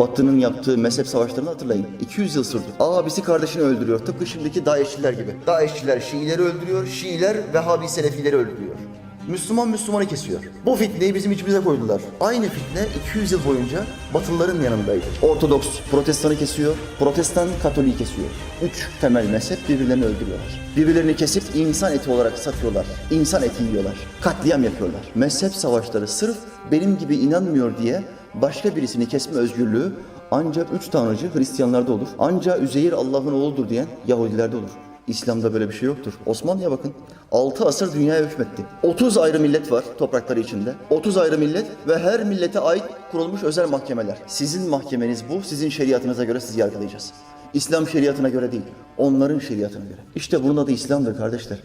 Batı'nın yaptığı mezhep savaşlarını hatırlayın. 200 yıl sürdü. Abisi kardeşini öldürüyor. Tıpkı şimdiki DAEŞ'çiler gibi. DAEŞ'çiler Şiileri öldürüyor, Şiiler Vehhabi Selefileri öldürüyor. Müslüman Müslümanı kesiyor. Bu fitneyi bizim içimize koydular. Aynı fitne 200 yıl boyunca Batılıların yanındaydı. Ortodoks Protestanı kesiyor, Protestan Katoliği kesiyor. Üç temel mezhep birbirlerini öldürüyorlar. Birbirlerini kesip insan eti olarak satıyorlar. İnsan eti yiyorlar. Katliam yapıyorlar. Mezhep savaşları sırf benim gibi inanmıyor diye başka birisini kesme özgürlüğü ancak üç tanrıcı Hristiyanlarda olur. Ancak Üzeyir Allah'ın oğludur diyen Yahudilerde olur. İslam'da böyle bir şey yoktur. Osmanlı'ya bakın. 6 asır dünyaya hükmetti. 30 ayrı millet var toprakları içinde. 30 ayrı millet ve her millete ait kurulmuş özel mahkemeler. Sizin mahkemeniz bu. Sizin şeriatınıza göre sizi yargılayacağız. İslam şeriatına göre değil. Onların şeriatına göre. İşte bunun adı İslam'dır kardeşler.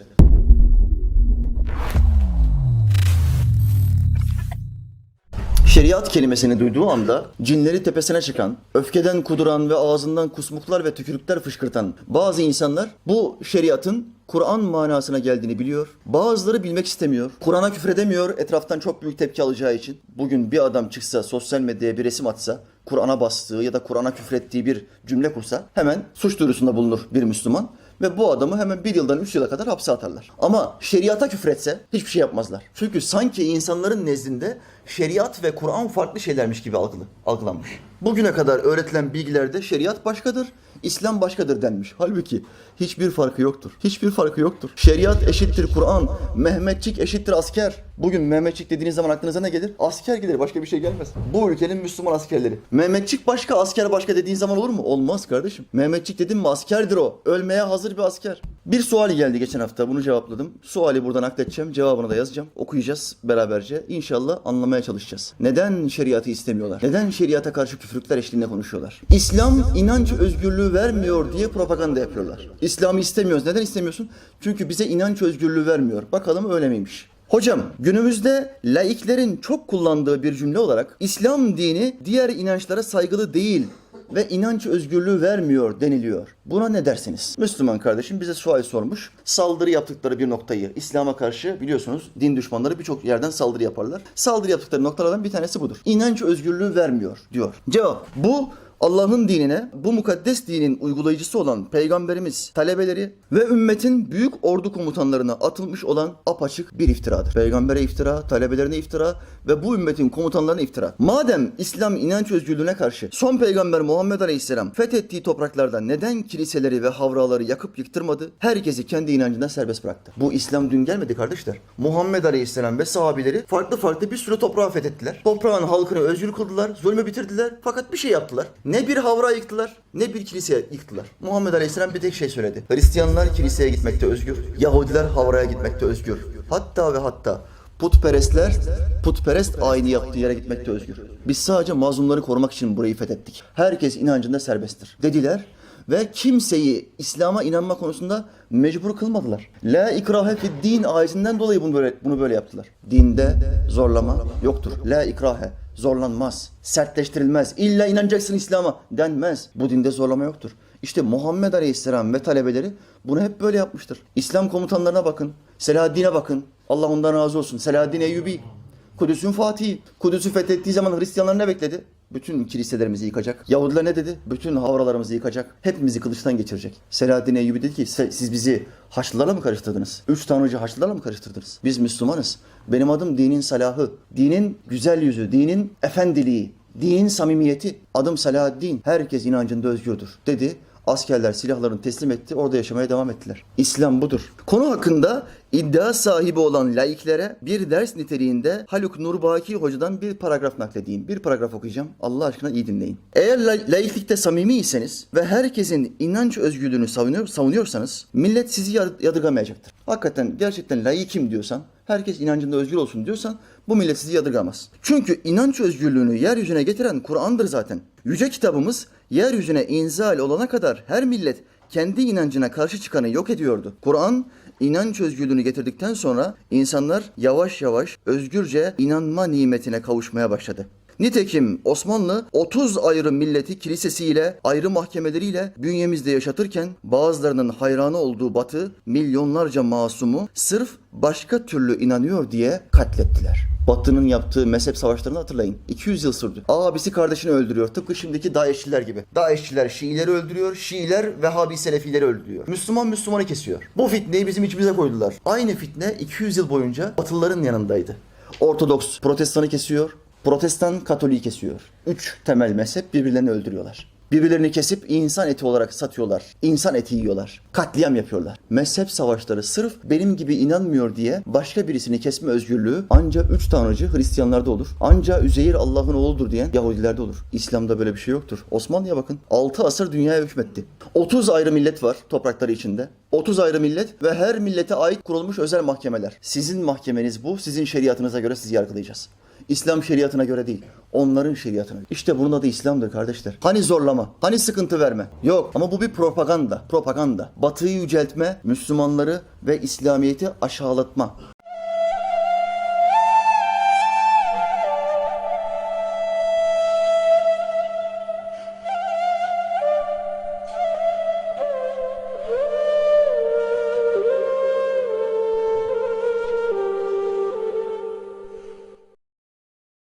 Şeriat kelimesini duyduğu anda cinleri tepesine çıkan, öfkeden kuduran ve ağzından kusmuklar ve tükürükler fışkırtan bazı insanlar bu şeriatın Kur'an manasına geldiğini biliyor. Bazıları bilmek istemiyor. Kur'an'a küfredemiyor etraftan çok büyük tepki alacağı için. Bugün bir adam çıksa sosyal medyaya bir resim atsa, Kur'an'a bastığı ya da Kur'an'a küfrettiği bir cümle kursa hemen suç duyurusunda bulunur bir Müslüman. Ve bu adamı hemen bir yıldan üç yıla kadar hapse atarlar. Ama şeriata küfretse hiçbir şey yapmazlar. Çünkü sanki insanların nezdinde şeriat ve Kur'an farklı şeylermiş gibi algılı, algılanmış. Bugüne kadar öğretilen bilgilerde şeriat başkadır, İslam başkadır denmiş. Halbuki hiçbir farkı yoktur. Hiçbir farkı yoktur. Şeriat eşittir Kur'an, Mehmetçik eşittir asker. Bugün Mehmetçik dediğiniz zaman aklınıza ne gelir? Asker gelir, başka bir şey gelmez. Bu ülkenin Müslüman askerleri. Mehmetçik başka, asker başka dediğin zaman olur mu? Olmaz kardeşim. Mehmetçik dedim mi askerdir o. Ölmeye hazır bir asker. Bir suali geldi geçen hafta, bunu cevapladım. Suali buradan nakledeceğim, cevabını da yazacağım. Okuyacağız beraberce. İnşallah anlamaya çalışacağız. Neden şeriatı istemiyorlar? Neden şeriata karşı küfürlükler eşliğinde konuşuyorlar? İslam inanç özgürlüğü vermiyor diye propaganda yapıyorlar. İslam'ı istemiyoruz. Neden istemiyorsun? Çünkü bize inanç özgürlüğü vermiyor. Bakalım öyle miymiş? Hocam günümüzde laiklerin çok kullandığı bir cümle olarak İslam dini diğer inançlara saygılı değil ve inanç özgürlüğü vermiyor deniliyor. Buna ne dersiniz? Müslüman kardeşim bize sual sormuş. Saldırı yaptıkları bir noktayı İslam'a karşı biliyorsunuz din düşmanları birçok yerden saldırı yaparlar. Saldırı yaptıkları noktalardan bir tanesi budur. İnanç özgürlüğü vermiyor diyor. Cevap bu Allah'ın dinine, bu mukaddes dinin uygulayıcısı olan peygamberimiz, talebeleri ve ümmetin büyük ordu komutanlarına atılmış olan apaçık bir iftiradır. Peygambere iftira, talebelerine iftira ve bu ümmetin komutanlarına iftira. Madem İslam inanç özgürlüğüne karşı son peygamber Muhammed Aleyhisselam fethettiği topraklarda neden kiliseleri ve havraları yakıp yıktırmadı? Herkesi kendi inancından serbest bıraktı. Bu İslam dün gelmedi kardeşler. Muhammed Aleyhisselam ve sahabileri farklı farklı bir sürü toprağı fethettiler. Toprağın halkını özgür kıldılar, zulmü bitirdiler fakat bir şey yaptılar. Ne bir havra yıktılar, ne bir kilise yıktılar. Muhammed Aleyhisselam bir tek şey söyledi. Hristiyanlar kiliseye gitmekte özgür, Yahudiler havraya gitmekte özgür. Hatta ve hatta putperestler putperest ayini yaptığı yere gitmekte özgür. Biz sadece mazlumları korumak için burayı fethettik. Herkes inancında serbesttir dediler ve kimseyi İslam'a inanma konusunda mecbur kılmadılar. La ikrahe fid din ayetinden dolayı bunu böyle bunu böyle yaptılar. Dinde zorlama yoktur. La ikrahe zorlanmaz, sertleştirilmez. İlla inanacaksın İslam'a denmez. Bu dinde zorlama yoktur. İşte Muhammed Aleyhisselam ve talebeleri bunu hep böyle yapmıştır. İslam komutanlarına bakın. Selahaddin'e bakın. Allah ondan razı olsun. Selahaddin Eyyubi. Kudüs'ün Fatihi. Kudüs'ü fethettiği zaman Hristiyanlar ne bekledi? Bütün kiliselerimizi yıkacak. Yahudiler ne dedi? Bütün havralarımızı yıkacak. Hepimizi kılıçtan geçirecek. Selahaddin Eyyubi dedi ki "Se- siz bizi Haçlılarla mı karıştırdınız? Üç tanrıcı Haçlılarla mı karıştırdınız? Biz Müslümanız. Benim adım dinin salahı, dinin güzel yüzü, dinin efendiliği, dinin samimiyeti. Adım Selahaddin. Herkes inancında özgürdür dedi. Askerler silahlarını teslim etti, orada yaşamaya devam ettiler. İslam budur. Konu hakkında iddia sahibi olan laiklere bir ders niteliğinde Haluk Nurbaki hocadan bir paragraf nakledeyim. Bir paragraf okuyacağım. Allah aşkına iyi dinleyin. Eğer la- laiklikte samimiyseniz ve herkesin inanç özgürlüğünü savunuyor, savunuyorsanız millet sizi yad- yadırgamayacaktır. Hakikaten gerçekten laikim diyorsan, herkes inancında özgür olsun diyorsan bu millet sizi yadırgamaz. Çünkü inanç özgürlüğünü yeryüzüne getiren Kur'an'dır zaten. Yüce kitabımız yeryüzüne inzal olana kadar her millet kendi inancına karşı çıkanı yok ediyordu. Kur'an inanç özgürlüğünü getirdikten sonra insanlar yavaş yavaş özgürce inanma nimetine kavuşmaya başladı. Nitekim Osmanlı 30 ayrı milleti kilisesiyle, ayrı mahkemeleriyle bünyemizde yaşatırken bazılarının hayranı olduğu Batı milyonlarca masumu sırf başka türlü inanıyor diye katlettiler. Batı'nın yaptığı mezhep savaşlarını hatırlayın. 200 yıl sürdü. Abisi kardeşini öldürüyor. Tıpkı şimdiki Daeşçiler gibi. Daeşçiler Şiileri öldürüyor. Şiiler Vehhabi Selefileri öldürüyor. Müslüman Müslümanı kesiyor. Bu fitneyi bizim içimize koydular. Aynı fitne 200 yıl boyunca Batılıların yanındaydı. Ortodoks Protestanı kesiyor. Protestan Katoliği kesiyor. Üç temel mezhep birbirlerini öldürüyorlar. Birbirlerini kesip insan eti olarak satıyorlar. İnsan eti yiyorlar. Katliam yapıyorlar. Mezhep savaşları sırf benim gibi inanmıyor diye başka birisini kesme özgürlüğü ancak üç tanrıcı Hristiyanlarda olur. Ancak Üzeyir Allah'ın oğludur diyen Yahudilerde olur. İslam'da böyle bir şey yoktur. Osmanlı'ya bakın. 6 asır dünyaya hükmetti. 30 ayrı millet var toprakları içinde. 30 ayrı millet ve her millete ait kurulmuş özel mahkemeler. Sizin mahkemeniz bu. Sizin şeriatınıza göre sizi yargılayacağız. İslam şeriatına göre değil. Onların şeriatına. İşte bunun adı İslam'dır kardeşler. Hani zorlama, hani sıkıntı verme. Yok ama bu bir propaganda. Propaganda. Batıyı yüceltme, Müslümanları ve İslamiyet'i aşağılatma.